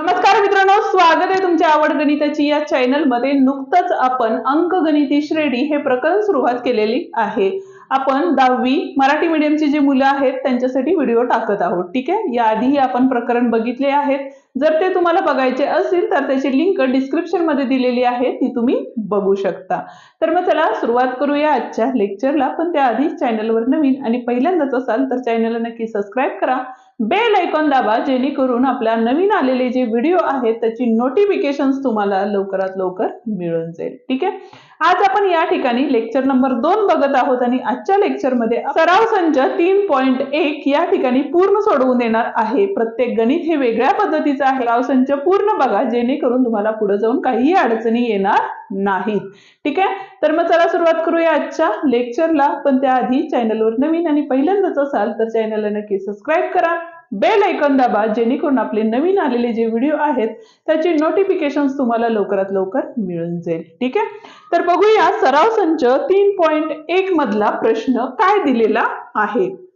नमस्कार मित्रांनो स्वागत आहे तुमच्या आवड गणिताची या चॅनलमध्ये नुकतंच आपण अंकगणिती श्रेणी हे प्रकरण सुरुवात केलेली आहे. आपण दहावी मराठी मीडियमची जी मुलं आहेत त्यांच्यासाठी व्हिडिओ टाकत आहोत. ठीक आहे? याआधीही आपण प्रकरण बघितले आहेत. जर ते तुम्हाला बघायचे असतील तर त्याची लिंक डिस्क्रिप्शनमध्ये दिलेली आहे. ती तुम्ही बघू शकता. तर मग चला सुरुवात करूया आजच्या लेक्चरला पण त्याआधी चॅनलवर नवीन आणि पहिल्यांदाच असाल तर चॅनलला नक्की सबस्क्राईब करा. बेल ऐकॉन दाबा जेणेकरून आपल्या नवीन आलेले जे व्हिडिओ आहेत त्याची नोटिफिकेशन तुम्हाला लवकरात लवकर मिळून जाईल. ठीक आहे? आज आपण या ठिकाणी लेक्चर नंबर दोन बघत आहोत आणि आजच्या लेक्चरमध्ये सराव संच तीन पॉईंट एक या ठिकाणी पूर्ण सोडवून देणार आहे. प्रत्येक गणित हे वेगळ्या पद्धतीचं आहे. सराव संच पूर्ण बघा जेणेकरून तुम्हाला पुढे जाऊन काहीही अडचणी येणार नाहीत. ठीक आहे? तर मग चला सुरुवात करूया आजच्या लेक्चरला पण त्याआधी चॅनलवर नवीन आणि पहिल्यांदाच असाल तर चॅनलला नक्की सबस्क्राईब करा. बेल ऐकन दाबा जेणेकरून आपले नवीन आलेले जे व्हिडिओ आहेत त्याचे नोटिफिकेशन तुम्हाला लवकरात लवकर मिळून जाईल. ठीक आहे? तर बघूया सराव संच तीन पॉईंट एक मधला प्रश्न काय दिलेला आहे.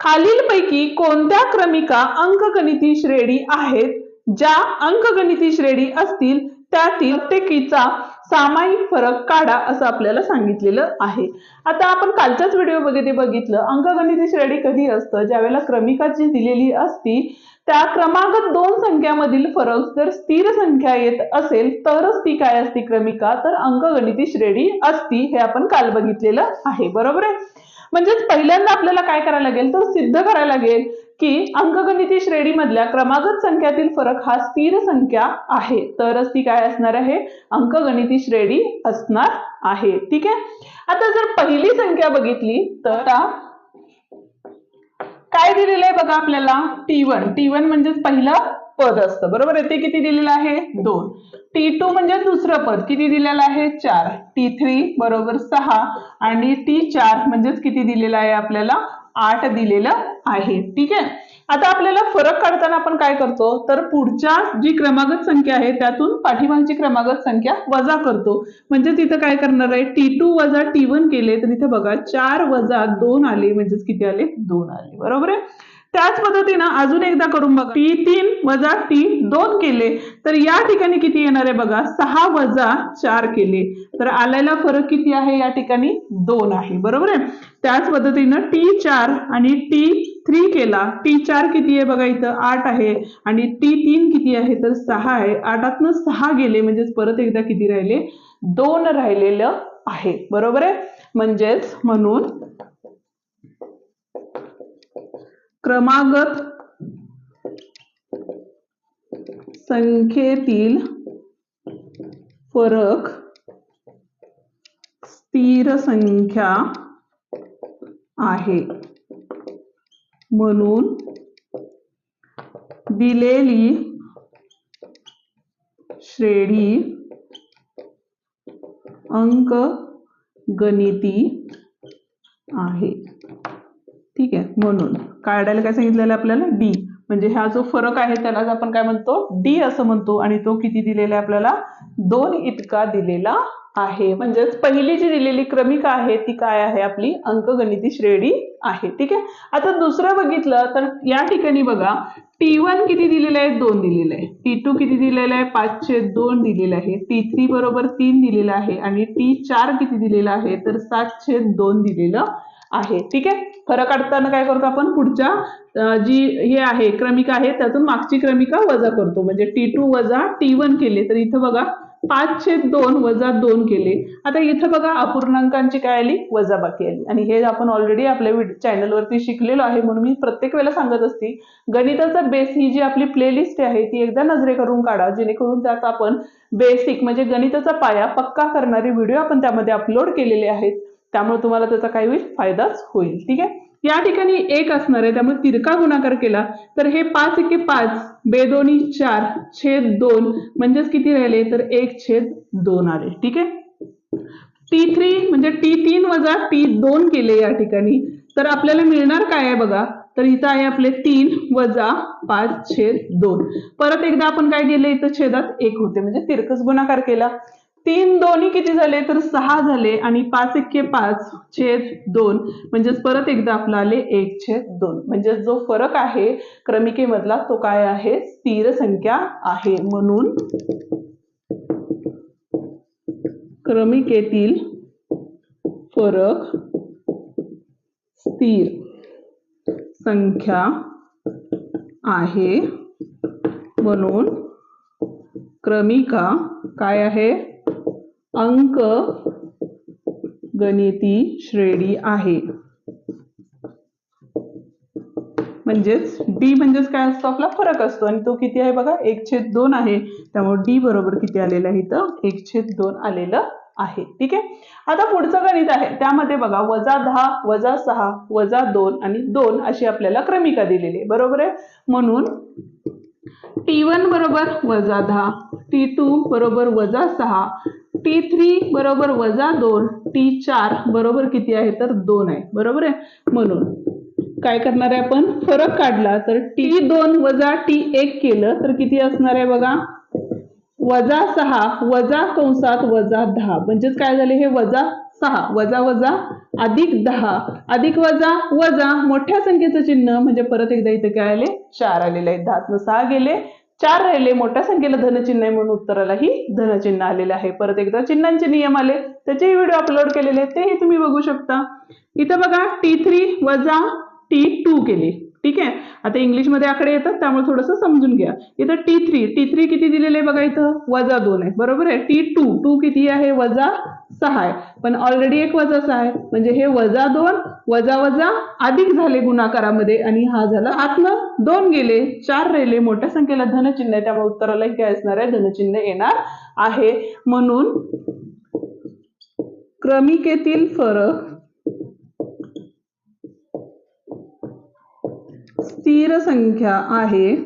खालीलपैकी कोणत्या क्रमिका अंकगणिती श्रेणी आहेत? ज्या अंकगणिती श्रेणी असतील त्यातील प्रत्येकीचा सामायिक फरक काढा असं आपल्याला सांगितलेलं आहे. आता आपण कालच्याच व्हिडिओ बघितलं अंकगणिती श्रेणी कधी असतं? ज्यावेळेला क्रमिका जी दिलेली असती त्या क्रमांक दोन संख्यामधील फरक जर स्थिर संख्या येत असेल तरच ती काय असती क्रमिका? तर अंकगणिती श्रेणी असती हे आपण काल बघितलेलं आहे. बरोबर आहे? म्हणजेच पहिल्यांदा आपल्याला काय करायला लागेल? तर सिद्ध करायला लागेल. की अंकगणिती श्रेणीमधल्या क्रमागत संख्यातील फरक हा स्थिर संख्या आहे. तरच ती काय असणार आहे? अंकगणिती श्रेणी असणार आहे. ठीक आहे? आता जर पहिली संख्या बघितली तर काय दिलेलं आहे बघा आपल्याला? टी वन टी वन म्हणजेच पहिलं पद असतं. बरोबर येथे किती दिलेलं आहे? दोन. टी टू म्हणजे दुसरं पद. किती दिलेलं आहे? चार. टी थ्री बरोबर सहा. आणि टी चार म्हणजेच किती दिलेलं आहे आपल्याला? आठ दिलेलं आहे. ठीक आहे? आता आपल्याला फरक काढताना आपण काय करतो? तर पुढच्या जी क्रमागत संख्या आहे त्यातून पाठीमागची क्रमागत संख्या वजा करतो. म्हणजे तिथं काय करणार आहे? टी टू वजा टी वन केले तर इथे बघा चार वजा दोन आले म्हणजेच किती आले? दोन आले. बरोबर आहे? त्याच पद्धतीनं अजून एकदा करून बघा. टी तीन वजा टी दोन केले तर या ठिकाणी किती येणार आहे बघा? सहा वजा चार केले. तर आलेला फरक किती आहे? या ठिकाणी दोन आहे. बरोबर आहे? त्याच पद्धतीनं टी चार आणि टी थ्री केला. टी चार किती आहे बघा इथं? आठ आहे. आणि टी तीन किती आहे? तर सहा आहे. आठातनं सहा गेले म्हणजेच परत एकदा किती राहिले? दोन राहिलेलं आहे. बरोबर आहे? म्हणजेच म्हणून क्रमागत संख्येतील फरक स्थिर संख्या आहे. म्हणून दिलेली श्रेणी अंक गणिती आहे. ठीक आहे म्हणून. काढायला काय सांगितलेलं आपल्याला? डी म्हणजे हा जो फरक आहे त्यालाच आपण काय म्हणतो? डी असं म्हणतो आणि तो किती दिलेला आहे आपल्याला? दोन इतका दिलेला आहे. म्हणजेच पहिली जी दिलेली क्रमिका आहे ती काय आहे? आपली अंकगणिती श्रेणी आहे. ठीक आहे? आता दुसरं बघितलं तर या ठिकाणी बघा टी वन किती दिलेलं आहे? दोन दिलेलं आहे. टी टू किती दिलेलं आहे? पाचशे दोन दिलेलं आहे. टी थ्री बरोबर तीन दिलेलं आहे आणि टी चार किती दिलेलं आहे? तर सातशे दोन दिलेलं आहे. ठीक आहे? फरक काढताना काय करतो आपण? पुढच्या जी हे आहे क्रमिका आहे त्यातून मागची क्रमिका वजा करतो. म्हणजे टी टू वजा टी वन केले. तर इथं बघा पाचशे दोन वजा दोन केले. आता इथं बघा अपूर्णांकांची काय आली? वजा बाकी आली. आणि हे आपण ऑलरेडी आपल्या चॅनलवरती शिकलेलो आहे म्हणून मी प्रत्येक वेळेला सांगत असते. गणिताचा बेस ही जी आपली प्लेलिस्ट आहे ती एकदा नजरे करून काढा. जेणेकरून त्यात आपण बेसिक म्हणजे गणिताचा पाया पक्का करणारे व्हिडिओ आपण त्यामध्ये अपलोड केलेले आहेत. त्यामुळे तुम्हाला त्याचा काही होईल फायदाच होईल ठीक आहे? या ठिकाणी एक असणार आहे त्यामुळे तिरका गुणाकार केला तर हे पाच एके पाच बेदोनी चार छेद दोन म्हणजेच किती राहिले? तर एक छेद दोन आले ठीक आहे? टी थ्री म्हणजे टी तीन वजा टी दोन केले या ठिकाणी तर आपल्याला मिळणार काय आहे बघा? तर इथं आहे आपले तीन वजा पाच छेद दोन. परत एकदा आपण काय केलं? इथं छेदात एक होते म्हणजे तिरकस गुणाकार केला. तीन दोन्ही किती झाले? तर सहा झाले आणि पाच एक्के पाच छेद दोन म्हणजेच परत एकदा आपला आले एक छेद दोन. म्हणजे जो फरक आहे क्रमिकेमधला तो काय आहे? स्थिर संख्या आहे. म्हणून क्रमिकेतील फरक स्थिर संख्या आहे. म्हणून क्रमिका काय आहे? अंक गणिती श्रेणी आहे. म्हणजेच डी म्हणजेच काय असतो? आपला फरक असतो. आणि तो किती आहे बघा? एक छेद दोन आहे. त्यामुळे डी बरोबर किती आलेलं आहे इथं? एक छेद दोन आलेलं आहे. ठीक आहे? आता पुढचं गणित आहे. त्यामध्ये बघा वजा दहा वजा सहा वजा दोन आणि दोन अशी आपल्याला क्रमिका दिलेली आहे. बरोबर आहे? म्हणून टी वन बरोबर वजा दहा टी टू बरोबर वजा सहा टी थ्री बरोबर वजा दोन टी चार बरोबर किती आहे? तर दोन आहे. बरोबर आहे? म्हणून काय करणार आहे आपण? फरक काढला. तर टी दोन वजा टी एक केलं तर किती असणार आहे बघा? वजा सहा वजा कंसात वजा दहा. म्हणजेच काय झाले? हे वजा सहा वजा वजा अधिक दहा. अधिक वजा वजा मोठ्या संख्येचं चिन्ह म्हणजे परत एकदा इथे काय आले? चार आलेले आहेत. दहातनं सहा गेले. चार राहिले मोठ्या संख्येला धनचिन्ह आहे म्हणून उत्तरालाही धनचिन्ह आलेले आहे. परत एकदा चिन्हांचे नियम आले त्याचेही व्हिडिओ अपलोड केलेले आहेत तेही तुम्ही बघू शकता. इथं बघा टी थ्री वजा टी टू केली. ठीक आहे? आता इंग्लिशमध्ये आकडे येतात त्यामुळे थोडंसं समजून घ्या. इथं टी थ्री टी थ्री किती दिलेले आहे बघा इथं? वजा दोन आहे बरोबर आहे? टी टू टू किती आहे? वजा सहा आहे. पण ऑलरेडी एक वजा सहा आहे. म्हणजे हे वजा दोन वजा वजा अधिक झाले गुणाकारामध्ये आणि हा झाला आतलं दोन गेले चार रेले मोठ्या संख्येला धनचिन्ह आहे. त्यामुळे उत्तरालाही काय असणार आहे. धनचिन्ह येणार आहे. म्हणून क्रमिकेतील फरक स्थिर संख्या आहे.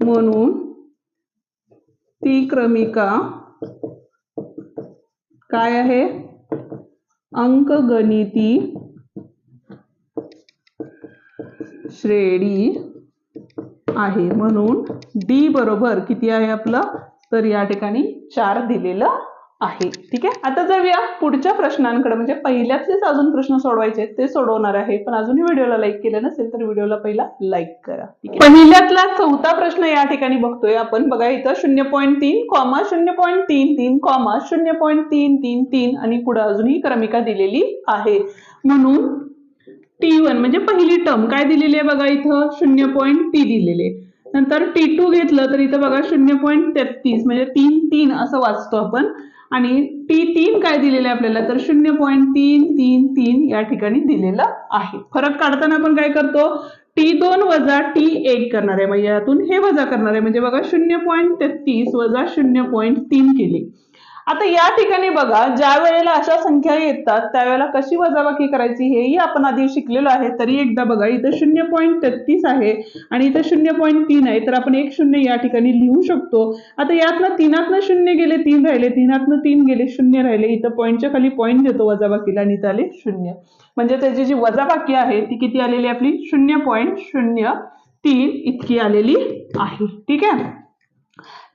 म्हणून ती क्रमिका काय आहे? अंकगणिती श्रेणी आहे. म्हणून डी बरोबर किती आहे आपलं? तर या ठिकाणी चार दिलेलं आहे. ठीक आहे? आता जाऊया पुढच्या प्रश्नांकडे. म्हणजे पहिल्यातलेच अजून प्रश्न सोडवायचे आहेत, ते सोडवणार आहे. पण अजूनही व्हिडिओला लाईक केलं नसेल तर व्हिडिओला पहिला लाईक करा. पहिल्यातला चौथा प्रश्न या ठिकाणी बघतोय आपण. बघा इथं शून्य पॉईंट तीन कॉमा शून्य पॉईंट तीन तीन कॉमा शून्य पॉईंट तीन तीन तीन आणि पुढे अजूनही क्रमिका दिलेली आहे. म्हणून टी वन म्हणजे पहिली टर्म काय दिलेली आहे बघा इथं? शून्य पॉईंट टी दिलेले नंतर टी टू घेतलं तर इथं बघा शून्य पॉईंट तेहतीस म्हणजे तीन तीन असं वाचतो आपण. आणि टी तीन काय दिलेलं आहे आपल्याला? तर शून्य पॉईंट तीन तीन तीन या ठिकाणी दिलेलं आहे. फरक काढताना आपण काय करतो? टी दोन वजा टी एक करणार आहे. म्हणजे यातून हे वजा करणार आहे. म्हणजे बघा शून्य पॉईंट तेहतीस वजा शून्य पॉईंट तीन केले. आता या ठिकाणी बघा ज्या वेळेला अशा संख्या येतात त्यावेळेला कशी वजाबाकी करायची हेही आपण आधी शिकलेलो आहे. तरी एकदा बघा इथं शून्य पॉईंट तेहतीस आहे आणि इथं शून्य पॉईंट तीन आहे. तर आपण एक शून्य या ठिकाणी लिहू शकतो. आता यातनं तीनातनं शून्य गेले तीन राहिले तीनातनं तीन गेले शून्य राहिले. इथं पॉईंटच्या खाली पॉईंट देतो वजाबाकीला आणि इथं आले शून्य. म्हणजे त्याची जी वजाबाकी आहे ती किती आलेली आपली? शून्य पॉईंट शून्य तीन इतकी आलेली आहे. ठीक आहे?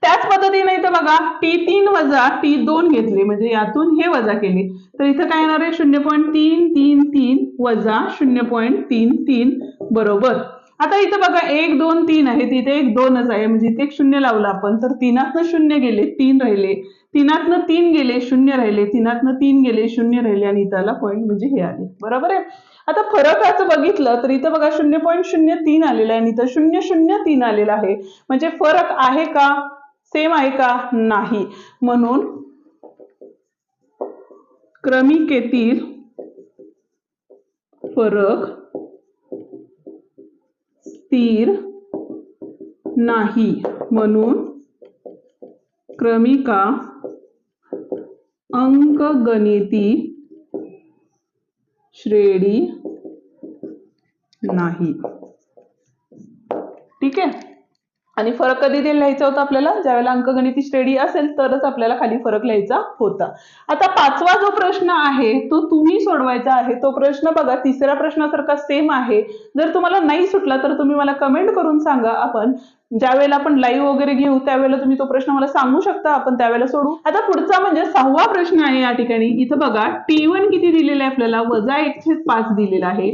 त्याच पद्धतीने इथं बघा टी तीन वजा टी दोन घेतले म्हणजे यातून हे वजा केले. तर इथं काय येणार आहे? शून्य पॉईंट तीन तीन तीन वजा शून्य पॉईंट तीन तीन बरोबर. आता इथं बघा एक दोन तीन आहे. तिथे एक दोनच आहे. म्हणजे इथे एक शून्य लावलं आपण तर तीनातनं शून्य गेले तीन राहिले. तीनातनं तीन गेले शून्य राहिले. तीनातनं तीन गेले शून्य राहिले. आणि इथं पॉईंट म्हणजे हे आले. बरोबर आहे? आता फरकाचं बघितलं तर इथं बघा शून्य पॉईंट शून्य तीन आलेलं आहे आणि इथं शून्य शून्य तीन आलेलं आहे. म्हणजे फरक आहे का? सेम आहे का? नाही. म्हणून क्रमिकेतील फरक स्थिर नाही. म्हणून क्रमिका अंकगणिती श्रेणी नाही. ठीक आहे? आणि फरक कधी ते लिहायचा होता आपल्याला? ज्यावेळेला अंकगणिती श्रेणी असेल तरच आपल्याला खाली फरक लिहायचा होता. आता पाचवा जो प्रश्न आहे तो तुम्ही सोडवायचा आहे. तो प्रश्न बघा तिसऱ्या प्रश्नासारखा सेम आहे. जर तुम्हाला नाही सुटला तर तुम्ही मला कमेंट करून सांगा आपण. ज्यावेळेला आपण लाईव्ह वगैरे घेऊ त्यावेळेला तुम्ही तो प्रश्न मला सांगू शकता आपण त्यावेळेला सोडू. आता पुढचा म्हणजे सहावा प्रश्न आहे या ठिकाणी. इथं बघा टी वन किती दिलेलं आहे आपल्याला? वजा एकशे पाच दिलेला आहे.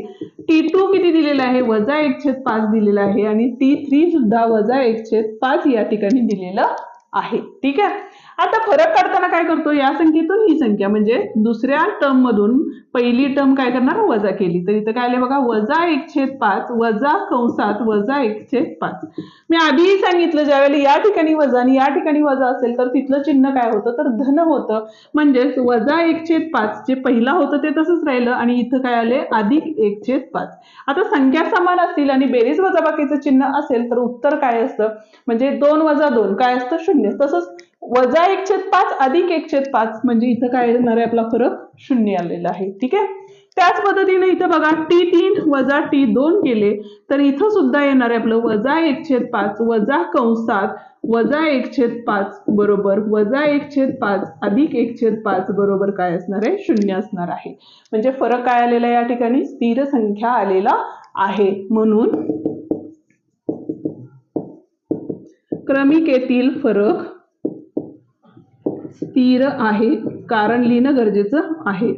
टी टू किती दिलेला आहे? वजा एकशे पाच दिलेला आहे. आणि टी थ्री सुद्धा वजा एकशे पाच या ठिकाणी दिलेलं आहे. ठीक आहे? आता फरक काढताना काय करतो? या संख्येतून ही संख्या. म्हणजे दुसऱ्या टर्म मधून पहिली टर्म काय करणार? वजा केली. तर इथं काय आले बघा? वजा एक छेद पाच वजा कंसात वजा एक छेद पाच. मी आधीही सांगितलं ज्यावेळेला या ठिकाणी वजा आणि या ठिकाणी वजा असेल तर तिथलं चिन्ह काय होतं? तर धन होतं. म्हणजेच वजा एक छेद पाच जे पहिला होतं ते तसंच राहिलं आणि इथं काय आले अधिक एक छेद पाच. आता संख्या समान असतील आणि बेरीज वजाबाकीचं चिन्ह असेल तर उत्तर काय असतं? म्हणजे दोन वजा दोन काय असतं? शून्य. तसंच वजा एक छेद पाच अधिक एक छेद पाच म्हणजे इथं काय येणार आहे आपला फरक? शून्य आलेला आहे ठीक आहे? त्याच पद्धतीने इथं बघा टी तीन वजा टी दोन केले तर इथं सुद्धा येणार आहे आपलं वजा एक छेद पाच वजा कंसात वजा एक छेद पाच बरोबर वजा एक छेद पाच अधिक एक छेद पाच बरोबर काय असणार आहे? शून्य असणार आहे. म्हणजे फरक काय आलेला आहे या ठिकाणी? स्थिर संख्या आलेला आहे. म्हणून क्रमिकेतील फरक स्थिर आहे कारण लिहिणं गरजेचं आहे.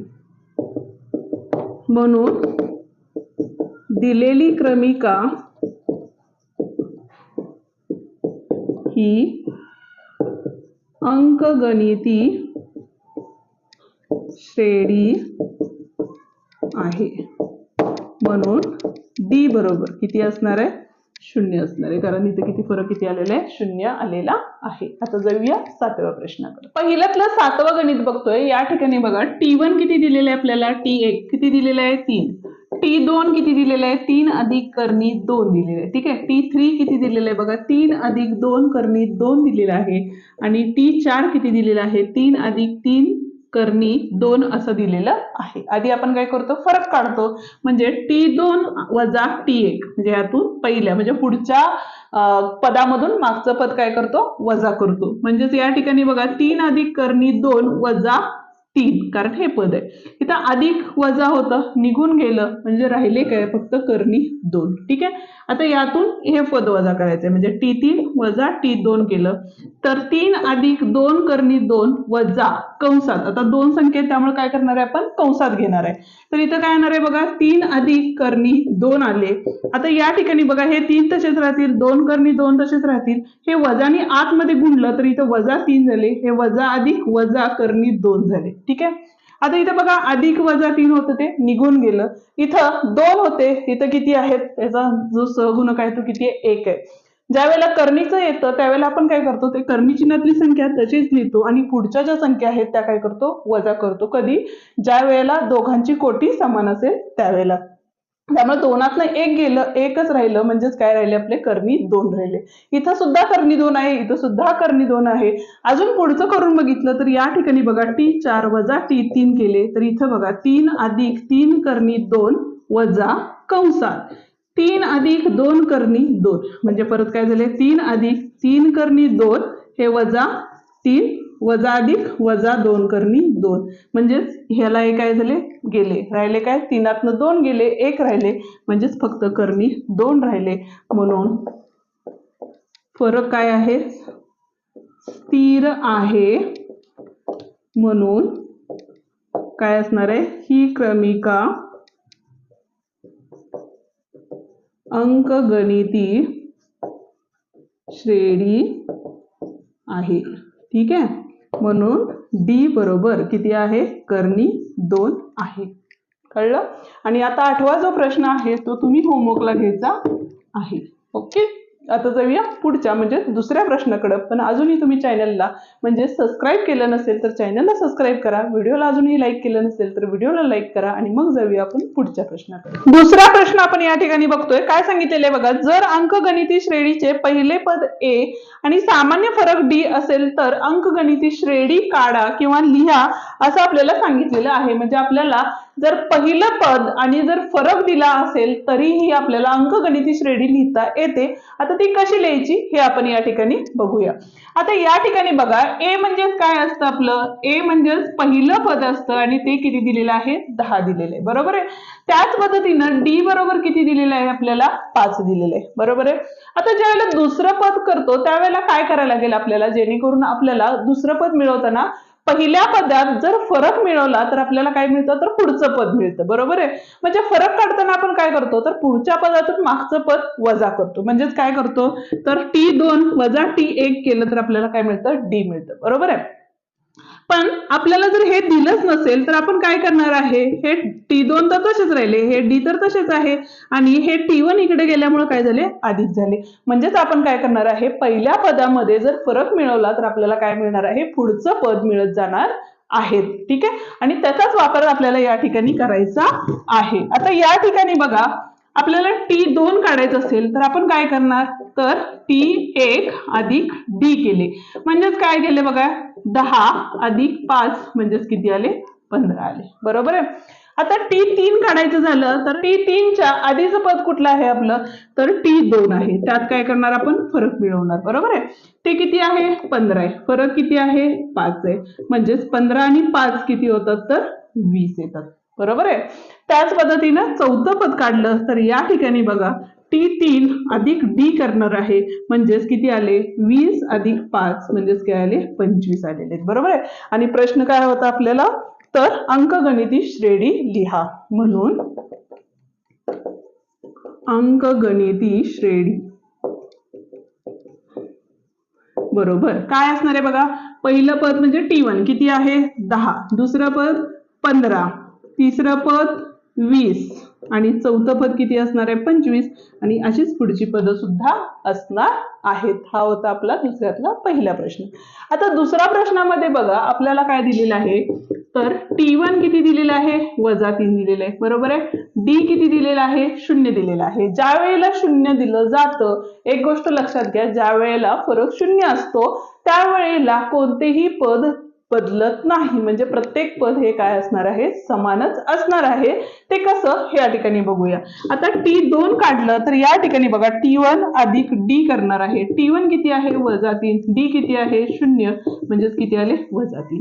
म्हणून दिलेली क्रमिका ही अंकगणिती श्रेणी आहे. म्हणून डी बरोबर किती असणार आहे? शून्य असणार आहे. कारण इथे किती फरक किती आलेला आहे? शून्य आलेला आहे. आता जाऊया सातव्या प्रश्नाकडे. पहिल्यातलं सातवं गणित बघतोय. या ठिकाणी बघा टी वन किती दिलेलं आहे आपल्याला? टी एक. किती दिलेलं आहे? तीन. टी दोन किती दिलेलं आहे? तीन अधिक करणी दोन दिलेलं आहे. ठीक आहे? टी थ्री किती दिलेलं आहे? बघा तीन अधिक दोन करणी दोन दिलेलं आहे. आणि टी चार किती दिलेलं आहे? तीन अधिक तीन करणी दोन असं दिलेलं आहे. आधी आपण काय करतो? फरक काढतो. म्हणजे टी दोन वजा टी एक म्हणजे यातून पहिल्या म्हणजे पुढच्या पदामधून मागचं पद काय करतो? वजा करतो. म्हणजेच या ठिकाणी बघा तीन अधिक करणी दोन वजा तीन कारण हे पद आहे. इथं अधिक वजा होतं निघून गेलं म्हणजे राहिले काय? फक्त करणी दोन. ठीक आहे? आता यातून हे पद वजा करायचंय. म्हणजे टी तीन वजा टी दोन केलं. तर तीन अधिक दोन करणी दोन वजा कंसात. आता दोन संख्येत त्यामुळे काय करणार आहे आपण? कंसात घेणार आहे. तर इथं काय येणार आहे बघा? तीन अधिक करणी दोन आले. आता या ठिकाणी बघा हे तीन तसेच राहतील दोन करणी दोन तसेच राहतील. हे वजानी आतमध्ये गुणलं तर इथं वजा तीन झाले. हे वजा अधिक वजा करणी दोन झाले. ठीक आहे? आता इथं बघा अधिक वजा तीन होतं ते निघून गेलं. इथं दोन होते इथं किती आहेत? त्याचा जो सहगुणक आहे तो किती आहे? एक आहे. ज्या वेळेला करणीचं येतं त्यावेळेला आपण काय करतो? ते कर्णी चिन्हातली संख्या तशीच लिहितो आणि पुढच्या ज्या संख्या आहेत त्या काय करतो? वजा करतो. कधी? ज्या वेळेला दोघांची कोटी समान असेल त्यावेळेला. त्यामुळे दोनातनं एक गेलं एकच राहिलं म्हणजेच काय राहिले आपले? कर्णी दोन राहिले. इथं सुद्धा कर्णी दोन आहे इथं सुद्धा कर्णी दोन आहे. अजून पुढचं करून बघितलं तर या ठिकाणी बघा टी चार वजा टी तीन केले. तर इथं बघा तीन अधिक तीन कर्णी दोन वजा कंसात. तीन अधिक दोन करणी दोन. म्हणजे परत काय झाले? तीन अधिक तीन करणी दोन हे वजा तीन वजा अधिक वजा दोन करणी दोन. म्हणजेच ह्याला हे काय झाले? गेले. राहिले काय? तीनातनं दोन गेले एक राहिले. म्हणजेच फक्त करणी दोन राहिले. म्हणून फरक काय आहे? स्थिर आहे. म्हणून काय असणार आहे? ही क्रमिका अंकगणिती श्रेणी आहे. ठीक आहे? म्हणून डी बरोबर किती आहे? करणी दोन आहे. कळलं? आणि आता आठवा जो प्रश्न आहे तो तुम्ही होमवर्कला घ्यायचा आहे. ओके आता जाऊया पुढच्या म्हणजे दुसऱ्या प्रश्नाकडं. पण अजूनही तुम्ही चॅनलला म्हणजे सबस्क्राईब केलं नसेल तर चॅनलला सबस्क्राईब करा. व्हिडिओला अजूनही लाईक केलं नसेल तर व्हिडिओला लाईक करा आणि मग जाऊया आपण पुढच्या प्रश्नाकडे. दुसरा प्रश्न आपण या ठिकाणी बघतोय. काय सांगितलेलं आहे बघा? जर अंकगणिती श्रेणीचे पहिले पद ए आणि सामान्य फरक डी असेल तर अंकगणिती श्रेणी काढा किंवा लिहा असं आपल्याला सांगितलेलं आहे. म्हणजे आपल्याला जर पहिलं पद आणि जर फरक दिला असेल तरीही आपल्याला अंकगणिती श्रेणी लिहिता येते. आता ती कशी लिहायची? हे आपण या ठिकाणी बघूया. आता या ठिकाणी बघा ए म्हणजेच काय असतं आपलं? ए म्हणजेच पहिलं पद असतं आणि ते किती दिलेलं आहे? दहा दिलेलं आहे. बरोबर आहे? त्याच पद्धतीनं डी बरोबर किती दिलेलं आहे आपल्याला? पाच दिलेलं आहे. बरोबर आहे? आता ज्यावेळेला दुसरं पद करतो त्यावेळेला काय करायला लागेल आपल्याला? जेणेकरून आपल्याला दुसरं पद मिळवताना पहिल्या पदात जर फरक मिळवला तर आपल्याला काय मिळतं? तर पुढचं पद मिळतं. बरोबर आहे? म्हणजे फरक काढताना आपण काय करतो? तर पुढच्या पदातून मागचं पद वजा करतो. म्हणजेच काय करतो? तर टी दोन वजा टी एक केलं तर आपल्याला काय मिळतं? डी मिळतं. बरोबर आहे? पण आपल्याला जर हे दिलंच नसेल तर आपण काय करणार आहे? हे टी दोन तर तसेच राहिले हे डी तर तसेच आहे आणि हे टी वन इकडे गेल्यामुळे काय झाले? अधिक झाले. म्हणजेच आपण काय करणार आहे? पहिल्या पदामध्ये जर फरक मिळवला तर आपल्याला काय मिळणार आहे? पुढचं पद मिळत जाणार आहे. ठीक आहे? आणि त्याचाच वापर आपल्याला या ठिकाणी करायचा आहे. आता या ठिकाणी बघा आपल्याला टी दोन काढायचं असेल तर आपण काय करणार? तर टी एक अधिक डी केले. म्हणजेच काय केले बघा? दहा अधिक पाच म्हणजेच किती आले? पंधरा आले. बरोबर आहे? आता टी तीन काढायचं झालं तर टी तीनच्या आधीचं पद कुठलं आहे आपलं? तर टी दोन आहे. त्यात काय करणार आपण? फरक मिळवणार. बरोबर आहे? ते किती आहे? पंधरा आहे. फरक किती आहे? पाच आहे. म्हणजेच पंधरा आणि पाच किती होतात? तर वीस येतात. बरोबर आहे? त्याच पद्धतीनं चौथं पद काढलं तर या ठिकाणी बघा टी तीन अधिक डी करणार आहे. म्हणजेच किती आले? वीस अधिक पाच म्हणजेच काय आले? पंचवीस आलेले आहेत. बरोबर आहे? आणि प्रश्न काय होता आपल्याला? तर अंकगणिती श्रेणी लिहा. म्हणून अंकगणिती श्रेणी. बरोबर. काय असणार आहे बघा? पहिलं पद म्हणजे टी वन. किती आहे? दहा. दुसरं पद पंधरा. तिसरं पद वीस. आणि चौथं पद किती असणार आहे? पंचवीस. आणि अशीच पुढची पदं सुद्धा असणार आहेत. हा होता आपला दुसऱ्यातला पहिला प्रश्न. आता दुसऱ्या प्रश्नामध्ये बघा आपल्याला काय दिलेलं आहे? तर टी वन किती दिलेलं आहे? वजा तीन दिलेलं आहे. बरोबर आहे? डी किती दिलेलं आहे? शून्य दिलेलं आहे. ज्या वेळेला शून्य दिलं जातं एक गोष्ट लक्षात घ्या ज्या वेळेला फरक शून्य असतो त्यावेळेला कोणतेही पद बदलत नाही. म्हणजे प्रत्येक पद हे काय असणार आहे? समानच असणार आहे. ते कसं? हे या ठिकाणी बघूया. आता टी दोन काढलं तर या ठिकाणी बघा टी वन अधिक डी करणार आहे. टी वन किती आहे? वजा तीन. डी किती आहे? शून्य. म्हणजेच किती आले? वजा तीन.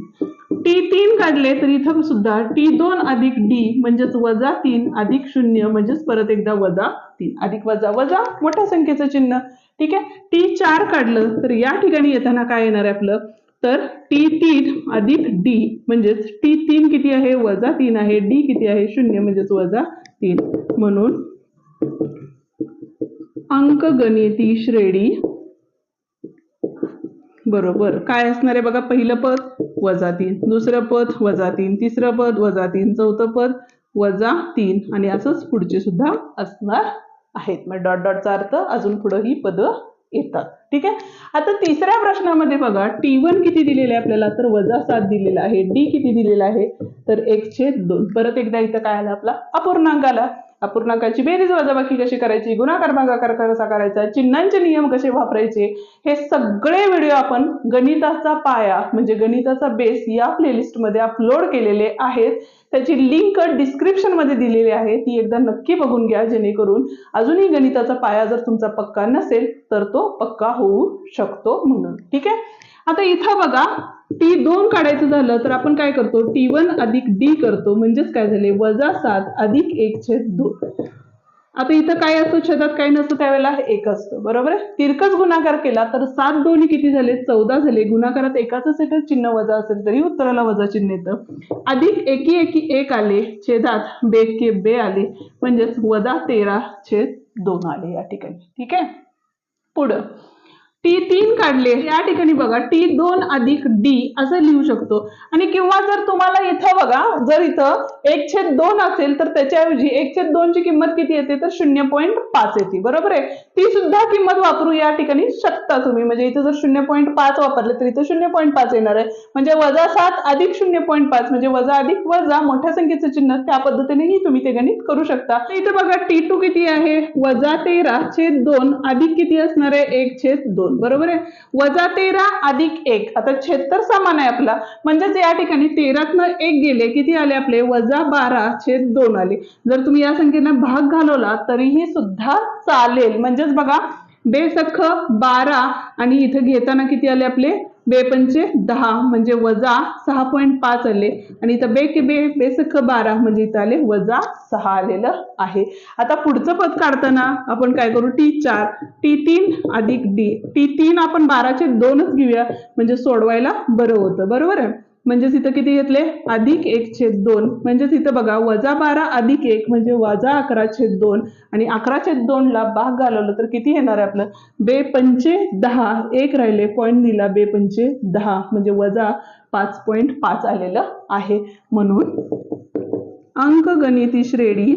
टी तीन काढले तर इथं सुद्धा टी दोन अधिक डी म्हणजेच वजा तीन अधिक शून्य म्हणजेच परत एकदा वजा तीन. अधिक वजा वजा मोठ्या संख्येचं चिन्ह. ठीक आहे? टी चार काढलं तर या ठिकाणी येताना काय येणार आहे आपलं? तर टी तीन अधिक डी म्हणजेच टी तीन किती आहे? वजा तीन आहे. डी किती आहे? शून्य म्हणजेच वजा तीन. म्हणून अंकगणिती श्रेणी बरोबर काय असणार आहे बघा? पहिलं पद वजा तीन. दुसरं पद वजा तीन. तिसरं पद वजा तीन. चौथं पद वजा तीन. आणि असंच पुढचे सुद्धा असणार आहेत. मग डॉट डॉटचा अर्थ अजून पुढं ही पदं येतात. ठीक आहे? आता तिसऱ्या प्रश्नामध्ये बघा टी वन किती दिलेलं आहे आपल्याला? तर वजा सात दिलेला आहे. डी किती दिलेला आहे? तर एक छेद दोन. परत एकदा इथं काय आला आपला? अपूर्णांक आला. अपूर्णांकाची बेरीज वजाबाकी कशी करायची गुणाकार भागाकार कसा करायचा चिन्हांचे नियम कसे वापरायचे हे सगळे व्हिडिओ आपण गणिताचा पाया म्हणजे गणिताचा बेस या प्लेलिस्टमध्ये अपलोड केलेले आहेत. त्याची लिंक डिस्क्रिप्शनमध्ये दिलेली आहे. ती एकदा नक्की बघून घ्या जेणेकरून अजूनही गणिताचा पाया जर तुमचा पक्का नसेल तर तो पक्का होऊ शकतो म्हणून. ठीक आहे? आता इथं बघा टी दोन काढायचं झालं तर आपण काय करतो? टी वन अधिक डी करतो. म्हणजेच काय झाले? वजा सात अधिक एक छेद दोन. आता इथं काय असतं? छेदात काही नसतं त्यावेळेला? एक असतं. बरोबर आहे? तिरकस गुणाकार केला तर सात दोन्ही किती झाले? चौदा झाले. गुणाकारात एकाच एकच चिन्ह वजा असेल तरी उत्तराला वजा चिन्ह येतं. अधिक एकी एकी एक आले. छेदात बेके बे आले. म्हणजेच वजा तेरा छेद दोन आले या ठिकाणी. ठीक आहे? पुढं. टी तीन काढले या ठिकाणी बघा टी दोन अधिक डी असं लिहू शकतो. आणि किंवा जर तुम्हाला इथं बघा जर इथं एक छेद दोन असेल तर त्याच्याऐवजी एक छेद दोनची किंमत किती येते? तर शून्य पॉईंट पाच येते. बरोबर आहे? ती सुद्धा किंमत वापरू या ठिकाणी शकता तुम्ही. म्हणजे इथं जर शून्य पॉईंट पाच वापरले तर इथं शून्य पॉईंट पाच येणार आहे. म्हणजे वजा सात अधिक शून्य पॉईंट पाच म्हणजे वजा अधिक वजा मोठ्या संख्येचं चिन्ह त्या पद्धतीनेही तुम्ही ते गणित करू शकता. इथं बघा टी टू किती आहे? वजा तेरा छेद दोन अधिक किती असणार आहे? एक छेद दोन. दोन बरोबर आहे? वजा तेरा अधिक एक. आता छेद तर समान आहे आपला. म्हणजेच या ठिकाणी तेरातनं एक गेले किती आले आपले? वजा बारा छेद दोन आले. जर तुम्ही या संख्येने भाग घालवला तरीही सुद्धा चालेल. म्हणजेच बघा बेसख बारा आणि इथं घेताना किती आले आपले? बेपंचे दहा म्हणजे वजा सहा पॉईंट पाच आले. आणि इथं बे के बे बेसख बारा म्हणजे इथं आले वजा सहा आलेलं आहे. आता पुढचं पद काढताना आपण काय करू? टी चार. टी तीन अधिक डी. टी तीन आपण बाराचे दोनच घेऊया. म्हणजे सोडवायला बरं होतं. बरोबर आहे? म्हणजेच इथं किती घेतले? अधिक एक छेद दोन. म्हणजेच इथं बघा वजा बारा अधिक एक म्हणजे वजा अकरा छेद दोन. आणि अकरा छेद दोनला भाग घालवलं तर किती येणार आहे आपलं? बे पंचे दहा. एक राहिले पॉईंट दिला बे पंचे दहा. म्हणजे वजा पाच पॉईंट पाच आलेलं आहे. म्हणून अंकगणिती श्रेणी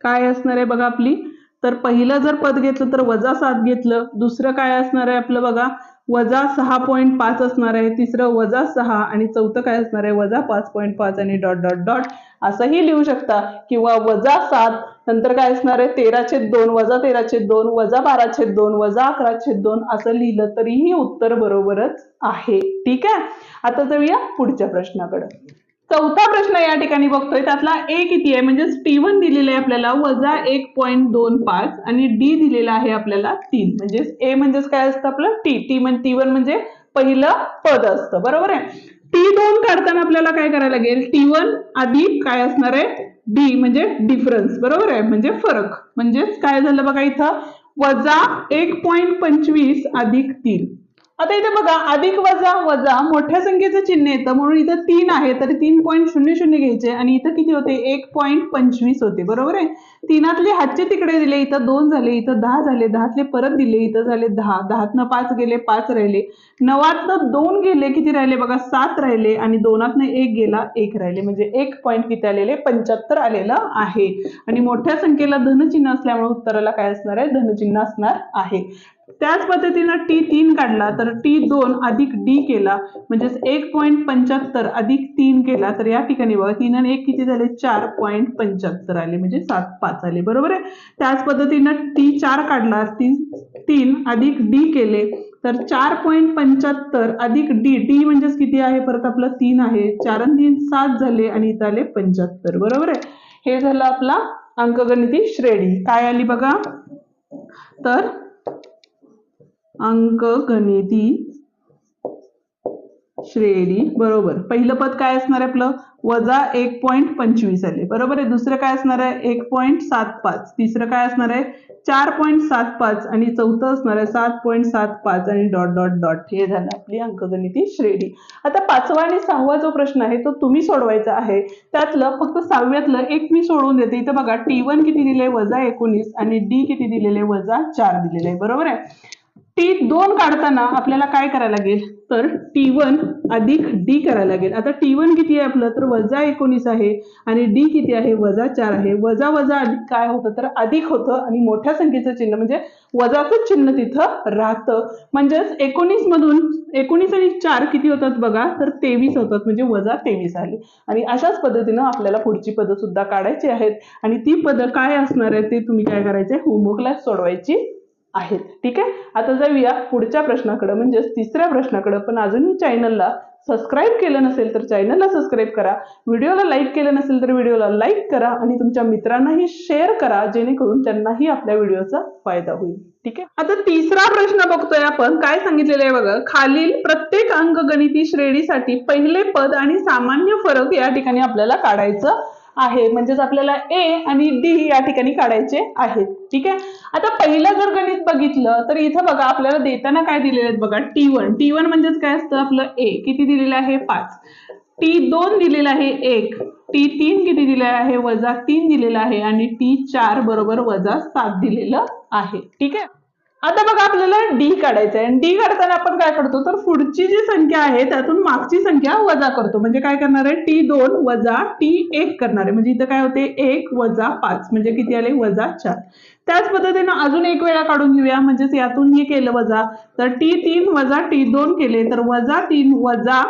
काय असणार आहे बघा आपली? तर पहिलं जर पद घेतलं तर वजा सात घेतलं. दुसरं काय असणार आहे आपलं बघा? वजा सहा पॉईंट पाच असणार आहे तिसरं वजा सहा आणि चौथं काय असणार आहे? वजा पाच पॉईंट पाच आणि डॉट डॉट डॉट असंही लिहू शकता. किंवा वजा सात नंतर काय असणार आहे? तेराचे दोन वजा तेराशे दोन वजा बाराचे दोन वजा अकराचे दोन असं लिहिलं तरीही उत्तर बरोबरच आहे. ठीक आहे? आता जाऊया पुढच्या प्रश्नाकडे. चौथा प्रश्न या ठिकाणी बघतोय. त्यातला ए किती आहे? म्हणजे टी वन दिलेलं आहे आपल्याला वजा एक पॉईंट दोन पाच आणि डी दिलेला आहे आपल्याला तीन. म्हणजेच ए म्हणजेच काय असतं आपलं? टी टी म्हणजे टी वन म्हणजे पहिलं पद असतं. बरोबर आहे? टी दोन काढताना आपल्याला काय करायला लागेल? टी वन आधी काय असणार आहे? डी म्हणजे डिफरन्स बरोबर आहे? म्हणजे फरक. म्हणजेच काय झालं बघा इथं? वजा एक पॉईंट पंचवीस अधिक तीन. आता इथे बघा अधिक वजा वजा मोठ्या संख्येचं चिन्ह येतं. म्हणून इथं तीन आहे तर तीन पॉईंट शून्य शून्य घ्यायचे. आणि इथं किती होते? एक पॉईंट पंचवीस होते. बरोबर आहे? तीनातले हातचे तिकडे दिले इथं दोन झाले इथं दहा झाले दहातले परत दिले इथं झाले दहा. दहातनं पाच गेले पाच राहिले. नवातनं दोन गेले किती राहिले बघा? सात राहिले. आणि दोनातनं एक गेला एक राहिले. म्हणजे एक पॉईंट किती आलेले? पंच्याहत्तर आलेलं आहे. आणि मोठ्या संख्येला धनचिन्ह असल्यामुळे उत्तराला काय असणार आहे? धनचिन्ह असणार आहे. त्याच पद्धतीनं टी तीन काढला तर टी दोन अधिक डी केला म्हणजेच एक पॉईंट पंच्याहत्तर अधिक तीन केला तर या ठिकाणी बघा तीन आणि एक किती झाले? चार पॉईंट पंच्याहत्तर आले म्हणजे सात पाच आले बरोबर आहे? त्याच पद्धतीनं टी चार काढला तीन तीन अधिक डी केले तर चार पॉईंट पंच्याहत्तर अधिक डी डी म्हणजेच किती आहे? परत आपलं तीन आहे चार आणि तीन सात झाले आणि इथं आले पंच्याहत्तर बरोबर आहे? हे झालं आपला अंकगणिती श्रेणी. काय आली बघा? तर अंकगणिती श्रेणी बरोबर. पहिलं पद काय असणार आहे आपलं? वजा एक पॉईंट पंचवीस आले. बरोबर आहे? दुसरं काय असणार आहे? एक पॉईंट सात पाच. तिसरं काय असणार आहे? चार पॉईंट सात पाच. आणि चौथं असणार आहे सात पॉईंट सात पाच. आणि डॉट डॉट डॉट हे झालं आपली अंकगणिती श्रेणी. आता पाचवा आणि सहावा जो प्रश्न आहे तो तुम्ही सोडवायचा आहे. त्यातलं फक्त सहाव्यातलं एक मी सोडवून देते. इथं बघा टी वन किती दिले वजा एकोणीस. आणि डी किती दिलेले? वजा चार दिलेले. आहे बरोबर आहे? टी दोन काढताना आपल्याला काय करायला लागेल? तर टी वन अधिक डी करायला लागेल. आता टी वन किती आहे आपलं? तर वजा एकोणीस आहे आणि डी किती आहे? वजा चार आहे. वजा वजा अधिक काय होतं? तर अधिक होतं आणि मोठ्या संख्येचं चिन्ह म्हणजे वजाचं चिन्ह तिथं राहतं. म्हणजेच एकोणीस मधून एकोणीस आणि चार किती होतात बघा? तर तेवीस होतात. म्हणजे वजा तेवीस आले. आणि अशाच पद्धतीनं आपल्याला पुढची पदं सुद्धा काढायची आहेत. आणि ती पदं काय असणार आहेत ते तुम्ही काय करायचे होमवर्कला सोडवायची आहेत. ठीक आहे? आता जाऊया पुढच्या प्रश्नाकडे म्हणजेच तिसऱ्या प्रश्नाकडे. पण अजूनही चॅनलला सबस्क्राईब केलं नसेल तर चॅनलला सबस्क्राईब करा. व्हिडिओला लाईक केलं नसेल तर व्हिडिओला लाईक करा आणि तुमच्या मित्रांनाही शेअर करा जेणेकरून त्यांनाही आपल्या व्हिडिओचा फायदा होईल. ठीक आहे? आता तिसरा प्रश्न बघतोय आपण. काय सांगितलेलं आहे बघा? खालील प्रत्येक अंकगणिती श्रेणीसाठी पहिले पद आणि सामान्य फरक या ठिकाणी आपल्याला काढायचं आहे. म्हणजेच आपल्याला ए आणि डी या ठिकाणी काढायचे आहेत. ठीक आहे? आता पहिलं जर गणित बघितलं तर इथं बघा आपल्याला देताना काय दिलेले आहेत बघा? टी वन टी वन म्हणजेच काय असतं आपलं ए किती दिलेलं आहे? पाच. टी दोन दिलेलं आहे एक. टी तीन किती दिलेलं आहे? वजा तीन दिलेलं आहे. आणि टी चार बरोबर वजा सात दिलेलं आहे. ठीक आहे? आता बघा आपल्याला डी काढायचं आहे डी काढताना आपण काय करतो? तर पुढची जी संख्या आहे त्यातून मागची संख्या वजा करतो. म्हणजे काय करणार आहे? टी दोन वजा टी एक करणार आहे. म्हणजे इथं काय होते? एक वजा पाच. म्हणजे किती आले? वजा चार. त्याच पद्धतीनं अजून एक वेळा काढून घेऊया. म्हणजेच यातून हे केलं वजा. तर टी तीन वजा टी दोन केले तर वजा तीन वजा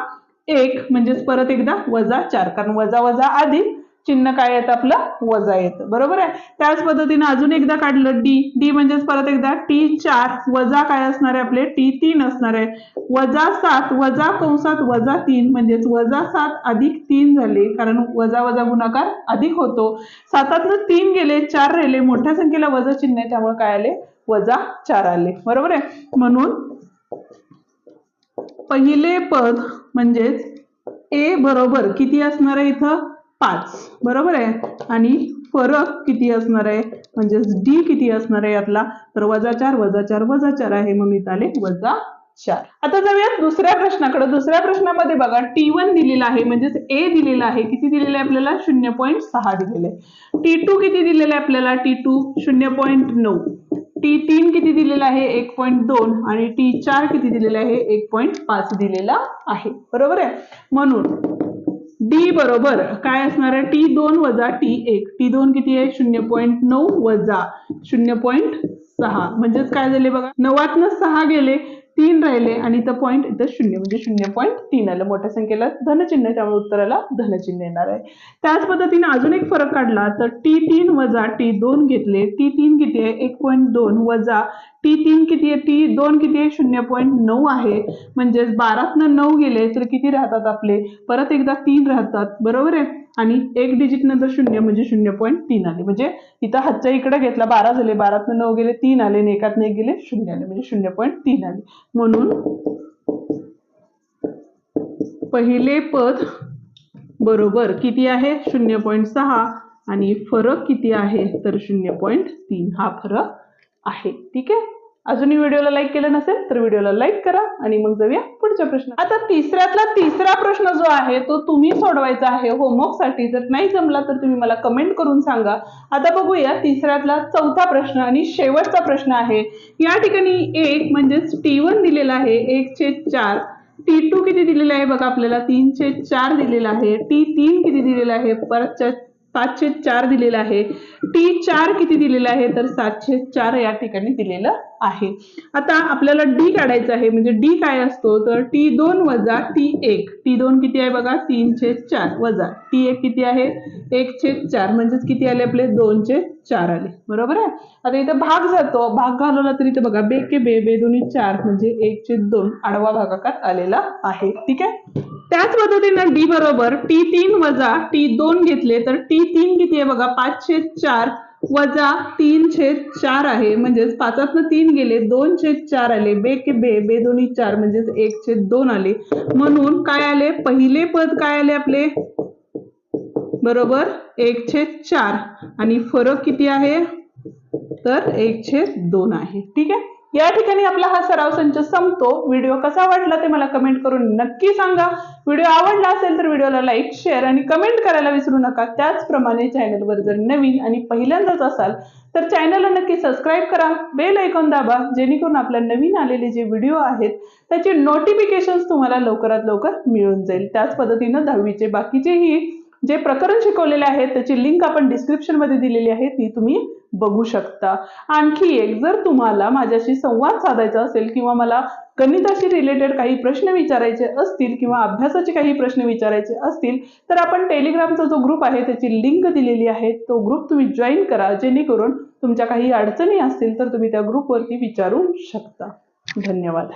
एक. म्हणजेच परत एकदा वजा चार. कारण वजा वजा अधिक चिन्ह काय येतं आपलं? वजा येतं. बरोबर आहे? त्याच पद्धतीने अजून एकदा काढलं. डी. डी म्हणजेच परत एकदा टी चार. वजा काय असणार आहे आपले? टी तीन असणार आहे. वजा सात वजा कंसात वजा तीन म्हणजेच वजा सात अधिक तीन झाले. कारण वजा वजा गुणाकार अधिक होतो. सातातनं तीन गेले चार राहिले. मोठ्या संख्येला वजा चिन्ह आहे. त्यामुळे काय आले? वजा चार आले. बरोबर आहे? म्हणून पहिले पद म्हणजेच ए बरोबर किती असणार आहे इथं? पाच. बरोबर आहे? आणि फरक किती असणार आहे? म्हणजेच डी किती असणार आहे यातला? तर वजा चार वजा चार वजा चार आहे. मग मी आले वजा चार. आता जाऊया दुसऱ्या प्रश्नाकडे. दुसऱ्या प्रश्नामध्ये बघा टी वन दिलेला आहे. म्हणजेच ए दिलेला आहे. किती दिलेलं आहे आपल्याला? शून्य पॉईंट सहा दिलेलं आहे. टी टू किती दिलेलं आहे आपल्याला? टी टू शून्य पॉईंट नऊ. टी तीन किती दिलेला आहे? एक पॉईंट दोन. आणि टी चार किती दिलेला आहे? एक पॉईंट पाच दिलेला आहे. बरोबर आहे? म्हणून डी बरोबर काय असणार आहे? टी दोन वजा टी एक. टी दोन किती आहे? शून्य पॉईंट नऊ वजा शून्य पॉईंट सहा. म्हणजेच काय झाले बघा? नवातनं सहा गेले तीन राहिले आणि इथं पॉईंट इथं शून्य. म्हणजे शून्य पॉईंट तीन आलं. मोठ्या संख्येला धनचिन्ह त्यामुळे उत्तराला धनचिन्ह येणार आहे. त्याच पद्धतीने अजून एक फरक काढला. तर टी तीन वजा टी दोन घेतले. टी तीन किती आहे? एक पॉईंट दोन वजा टी तीन किती आहे? टी दोन किती आहे? शून्य पॉईंट नऊ आहे. म्हणजेच बारातनं नऊ गेले तर किती राहतात आपले? परत एकदा तीन राहतात. बरोबर आहे? आणि एक डिजिट नंतर शून्य म्हणजे शून्य पॉईंट तीन आले. म्हणजे इथं हातच्या इकडे घेतला बारा झाले. बारातनं नऊ गेले तीन आले. आणि एकातनं एक गेले शून्य आले. म्हणजे शून्य पॉईंट तीन आले. म्हणून पहिले पद बरोबर किती आहे? शून्य पॉईंट सहा. आणि फरक किती आहे? तर शून्य पॉईंट तीन. हा फरक आहे. ठीक आहे? अजूनही व्हिडिओला लाईक केलं नसेल तर व्हिडिओला लाईक करा आणि मग जाऊया पुढच्या प्रश्न आता तिसऱ्यातला तिसरा प्रश्न जो आहे तो तुम्ही सोडवायचा आहे होमवर्कसाठी. जर नाही जमला तर तुम्ही मला कमेंट करून सांगा. आता बघूया तिसऱ्यातला चौथा प्रश्न आणि शेवटचा प्रश्न आहे. या ठिकाणी एक म्हणजेच टी वन दिलेला आहे एक चार. टी टू किती दिलेला आहे बघा आपल्याला? तीनशे चार दिलेला आहे. टी तीन किती दिलेला आहे? परत पाचशे चार दिलेलं आहे. टी चार किती दिलेलं आहे? तर सातशे चार या ठिकाणी दिलेलं आहे. आता आपल्याला डी काढायचं आहे. म्हणजे डी काय असतो? तर टी दोन वजा टी एक. टी दोन किती आहे बघा? तीनशे चार वजा. टी एक किती आहे? एकशे चार. म्हणजेच किती आले आपले? दोनशे चार आले. बरोबर आहे? आता इथं भाग जातो. भाग घालवला तरी इथं बघा. बे के बे बे दोन्ही चार. म्हणजे एकशे दोन आडवा भागाकात आलेला आहे. ठीक आहे? त्याच पद्धतीनं डी बरोबर टी तीन वजा टी दोन घेतले तर टी तीन किती आहे बघा? पाचशे चार वजा तीन छेद चार आहे. म्हणजेच पाचातनं तीन गेले दोन छेद चार आले. बे के बे बे दोन्ही चार म्हणजेच एक छेद दोन आले. म्हणून काय आले? पहिले पद काय आले आपले? बरोबर एक छेद चार. आणि फरक किती आहे? तर एक छेद दोन आहे. ठीक आहे? या ठिकाणी आपला हा सराव संच संपतो. व्हिडिओ कसा वाटला ते मला कमेंट करून नक्की सांगा. व्हिडिओ आवडला असेल तर व्हिडिओला लाईक शेअर आणि कमेंट करायला विसरू नका. त्याचप्रमाणे चॅनलवर जर नवीन आणि पहिल्यांदाच असाल तर चॅनलला नक्की सबस्क्राईब करा. बेल ऐकून दाबा. जेणेकरून आपल्या नवीन आलेले जे व्हिडिओ आहेत त्याचे नोटिफिकेशन्स तुम्हाला लवकरात लवकर मिळून जाईल. त्याच पद्धतीनं दहावीचे बाकीचेही जे प्रकरण शिकवलेले आहेत त्याची लिंक आपण डिस्क्रिप्शनमध्ये दिलेली आहे ती तुम्ही बघू शकता. आणखी एक जर तुम्हाला माझ्याशी संवाद साधायचा असेल किंवा मला गणिताशी रिलेटेड काही प्रश्न विचारायचे असतील किंवा अभ्यासाचे काही प्रश्न विचारायचे असतील तर आपण टेलिग्रामचा जो ग्रुप आहे त्याची लिंक दिलेली आहे. तो ग्रुप तुम्ही जॉईन करा जेणेकरून तुमच्या काही अडचणी असतील तर तुम्ही त्या ग्रुपवरती विचारू शकता. धन्यवाद.